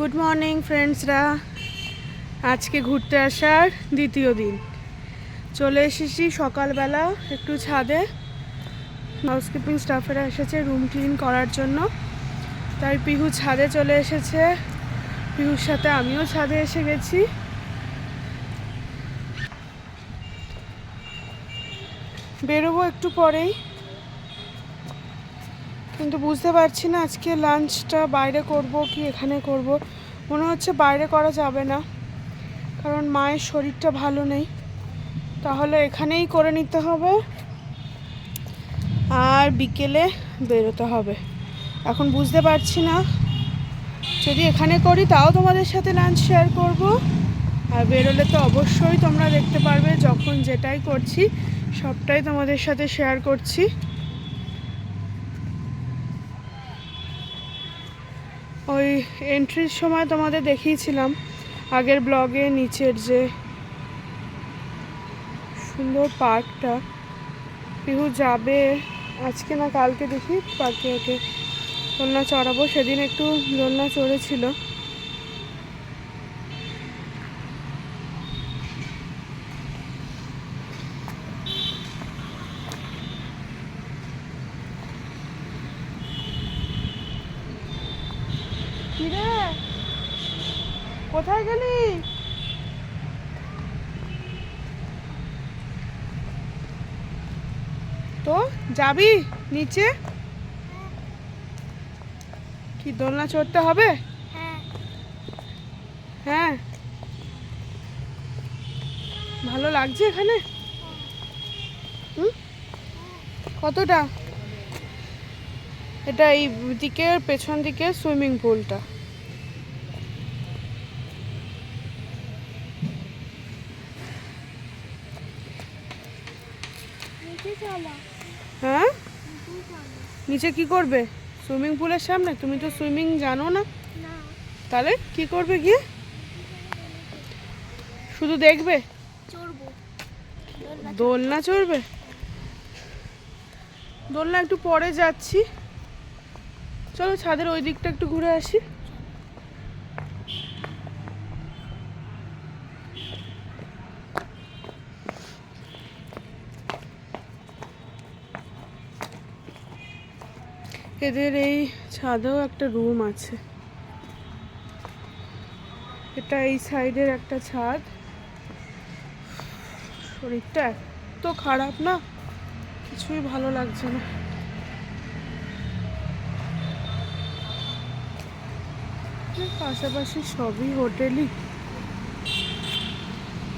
Good morning ফ্রেন্ডসরা আজকে ঘুরতে আসার দ্বিতীয় দিন। চলে এসেছি সকালবেলা একটু ছাদে। হাউসকিপিং স্টাফেরা এসেছে রুম ক্লিন করার জন্য। তাই পিহু ছাদে চলে এসেছে। পিহুর সাথে আমিও ছাদে এসে গেছি। বেরোবো একটু পরেই। কিন্তু বুঝতে পারছি না আজকে লাঞ্চটা বাইরে করব কি এখানে করব। মনে হচ্ছে বাইরে করা যাবে না, কারণ মায়ের শরীরটা ভালো নেই। তাহলে এখানেই করে নিতে হবে আর বিকেলে বেরোতে হবে। এখন বুঝতে পারছি না, যদি এখানে করি তাও তোমাদের সাথে লাঞ্চ শেয়ার করব। আর বেরোলে তো অবশ্যই তোমরা দেখতে পারবে, যখন যেটাই করছি সবটাই তোমাদের সাথে শেয়ার করছি। ওই এন্ট্রির সময় তোমাদের দেখিয়েছিলাম, আগের ব্লগে নিচের যে সুন্দর পার্কটা, পিহু যাবে আজকে না কালকে দেখি, পার্কে ওকে দোলনা চড়াবো, সেদিন একটু দোলনা চড়েছিল কিরে কোথায় গেলি? তো যাবি নিচে? কি দোলনা চড়তে হবে? হ্যাঁ। ভালো লাগছে এখানে? হুম? কতটা? এটা এই দিকের পেছন দিকে সুইমিং পুলটা। হ্যাঁ? নিচে কি করবে? সুইমিং পুলের সামনে? তুমি তো সুইমিং জানো না। তাহলে কি করবে গিয়ে? শুধু দেখবে? দোলনা চড়বে? দোলনা একটু পরে যাচ্ছি। চলো ছাদের ওই দিকটা একটু ঘুরে আসি। এদের এই ছাদেও একটা রুম আছে। এটা এই সাইডের একটা ছাদ। শরীরটা এত খারাপ না? কিছুই ভালো লাগছে না। পাশাপাশি সবই হোটেলই।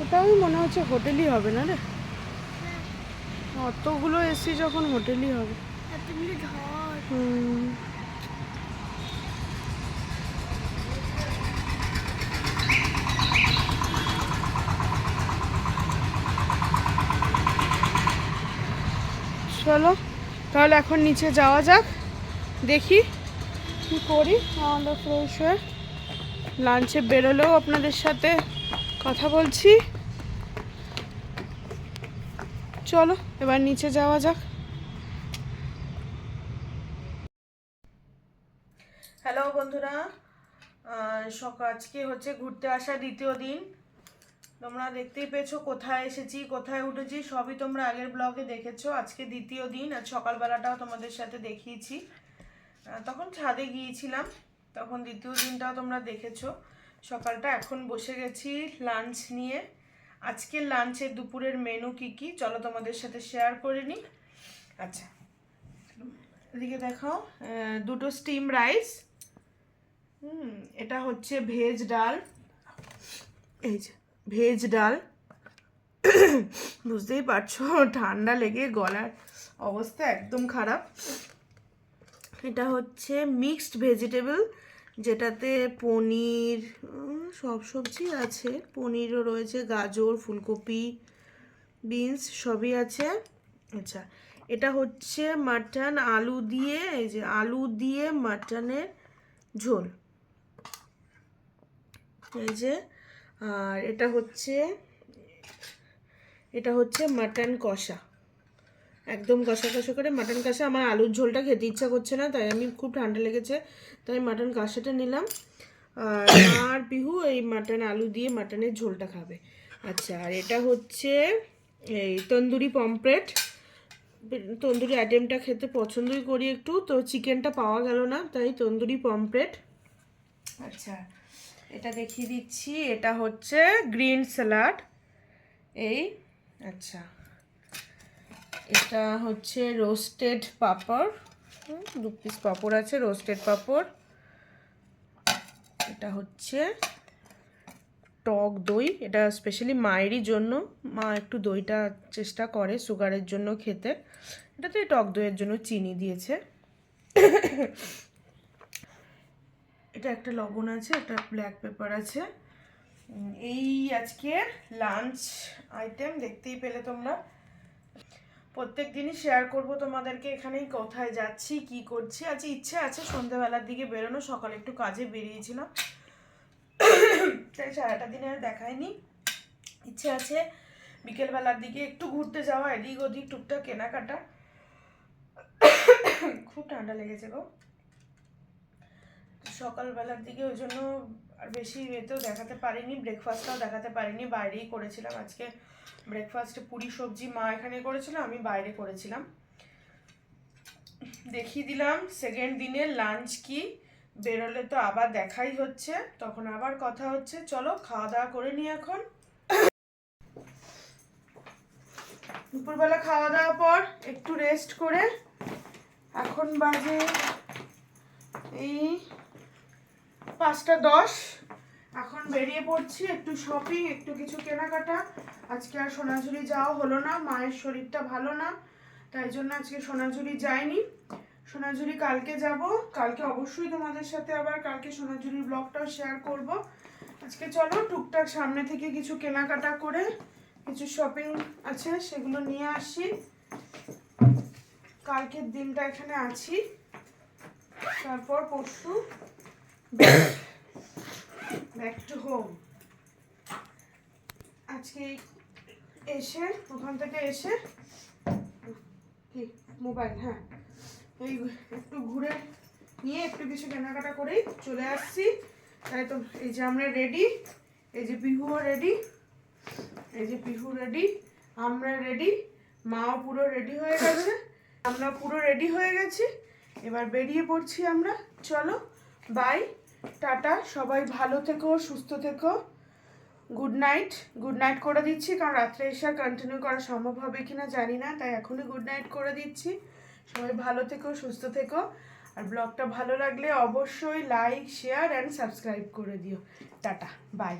ওটাই মনে হচ্ছে হোটেলই হবে না রে? অতগুলো এসি যখন হোটেলই হবে। চলো, তাহলে এখন নিচে যাওয়া যাক, দেখি কি করি, আমরা ফ্রেশ হয়ে লাঞ্চে বেরোলেও আপনাদের সাথে কথা বলছি। চলো, এবার নিচে যাওয়া যাক। হ্যালো বন্ধুরা। সকাল আজকে হচ্ছে ঘুরতে আসা দ্বিতীয় দিন। তোমরা দেখতেই পেয়েছ কোথায় এসেছি কোথায় উঠেছি সবই তোমরা আগের ব্লগে দেখেছ। আজকে দ্বিতীয় দিন আর সকালবেলাটাও তোমাদের সাথে দেখিয়েছি। তখন ছাদে গিয়েছিলাম তখন দ্বিতীয় দিনটাও তোমরা দেখেছ। সকালটা এখন বসে গেছি লাঞ্চ নিয়ে। আজকের লাঞ্চের দুপুরের মেনু কি কি চলো তোমাদের সাথে শেয়ার করে নিই। আচ্ছা এদিকে আহ, দুটো স্টিম রাইস হুম, এটা হচ্ছে ভেজ ডাল। এই যে, ভেজ ডাল। বুঝতেই পারছ, ঠান্ডা লেগে গলার অবস্থা একদম খারাপ। এটা হচ্ছে মিক্সড ভেজিটেবল, যেটাতে পনির সব সবজি আছে। পনিরও রয়েছে, গাজর, ফুলকপি, বিনস, সবই আছে। আচ্ছা এটা হচ্ছে মাটন আলু দিয়ে, এই যে আলু দিয়ে মাটনের ঝোল। এই যে, আর এটা হচ্ছে এটা হচ্ছে মাটন কষা। একদম কষা কষা করে মাটন কষা। আমার আলুর ঝোলটা খেতে ইচ্ছা করছে না, তাই আমি খুব ঠান্ডা লেগেছে, তাই মাটন কষাটা নিলাম। আর আর পিহু এই মাটন আলু দিয়ে মাটনের ঝোলটা খাবে। আচ্ছা আর এটা হচ্ছে এই তন্দুরি পমপ্লেট তন্দুরি আইটেমটা খেতে পছন্দই করি একটু, তো চিকেনটা পাওয়া গেল না, তাই তন্দুরি পমপ্লেট আচ্ছা এটা দেখিয়ে দিচ্ছি, এটা হচ্ছে গ্রিন স্যালাড। এই আচ্ছা। এটা হচ্ছে রোস্টেড পাপড়। দু পিস পাপড় আছে, রোস্টেড পাপড়। এটা হচ্ছে টক দই, এটা স্পেশালি মায়েরই জন্য। মা একটু দইটা চেষ্টা করে সুগারের জন্য খেতে। এটাতে টক দইয়ের জন্য চিনি দিয়েছে। এটা একটা লবণ আছে, একটা ব্ল্যাক পেপার আছে। এই আজকে লাঞ্চ আইটেম দেখতেই পেলে তোমরা। প্রত্যেক দিনই শেয়ার করব তোমাদেরকে এখানেই কোথায় যাচ্ছি, কি করছি। আজ ইচ্ছে আছে সন্ধ্যাবেলার দিকে বেরোনো, সকালে একটু কাজে বেরিয়েছিলাম। তাই সারাটা দিনে আর দেখায়নি। ইচ্ছে আছে বিকেলবেলার দিকে একটু ঘুরতে যাওয়া, এদিক ওদিক টুকটাক কেনাকাটা। খুব ঠান্ডা লেগেছে গো। সকালবেলার দিকে ওই জন্য আর বেশি এতেও দেখাতে পারিনি ব্রেকফাস্টটাও দেখাতে পারিনি, বাইরেই করেছিলাম। আজকে ব্রেকফাস্টে পুরি, সবজি মা এখানে করেছিল, আমি বাইরে করেছিলাম। দেখিয়ে দিলাম সেকেন্ড দিনে লাঞ্চ কি, বেরোলে তো আবার দেখাই হচ্ছে, তখন আবার কথা হচ্ছে। চলো খাওয়া দাওয়া করে নি এখন। দুপুরবেলা খাওয়া দাওয়ার পর একটু রেস্ট করে, এখন বাজে এই পাঁচটা দশ। এখন বেরিয়ে পড়ছি একটু শপিং একটু কিছু কেনাকাটা। আজকে আর সোনাঝুরি যাওয়া হলো না, মায়ের শরীরটা ভালো না, তাই জন্য আজকে সোনাঝুরি যাইনি। সোনাঝুরি কালকে যাব, কালকে অবশ্যই তোমাদের সাথে আবার কালকে সোনাঝুরির ব্লগটাও শেয়ার করব। আজকে চলো টুকটাক সামনে থেকে কিছু কেনাকাটা করে, কিছু শপিং আছে সেগুলো নিয়ে আসি। কালকের দিনটা এখানে আছি। তারপর পরশু ব্যাক টু হোম আজকে এসে, ওখান থেকে এসে, কি মোবাইল হ্যাঁ। এই একটু ঘুরে নিয়ে একটু কিছু কেনাকাটা করেই চলে আসছি। তাই তো এই যে আমরা রেডি এই যে পিহুও রেডি এই যে পিহু রেডি আমরা রেডি মাও পুরো রেডি হয়ে গেছে, আমরা পুরো রেডি হয়ে গেছি। এবার বেরিয়ে পড়ছি আমরা। চলো বাই টাটা, সবাই ভালো থেকো, সুস্থ থেকো। গুড নাইট গুড নাইট করে দিচ্ছি, কারণ রাত্রে এসে আর কন্টিনিউ করা সম্ভব হবে কি না জানি না, তাই এখনই গুড নাইট করে দিচ্ছি। সবাই ভালো থেকো, সুস্থ থেকো। আর ব্লগটা ভালো লাগলে অবশ্যই লাইক শেয়ার অ্যান্ড সাবস্ক্রাইব করে দিও। Tata bye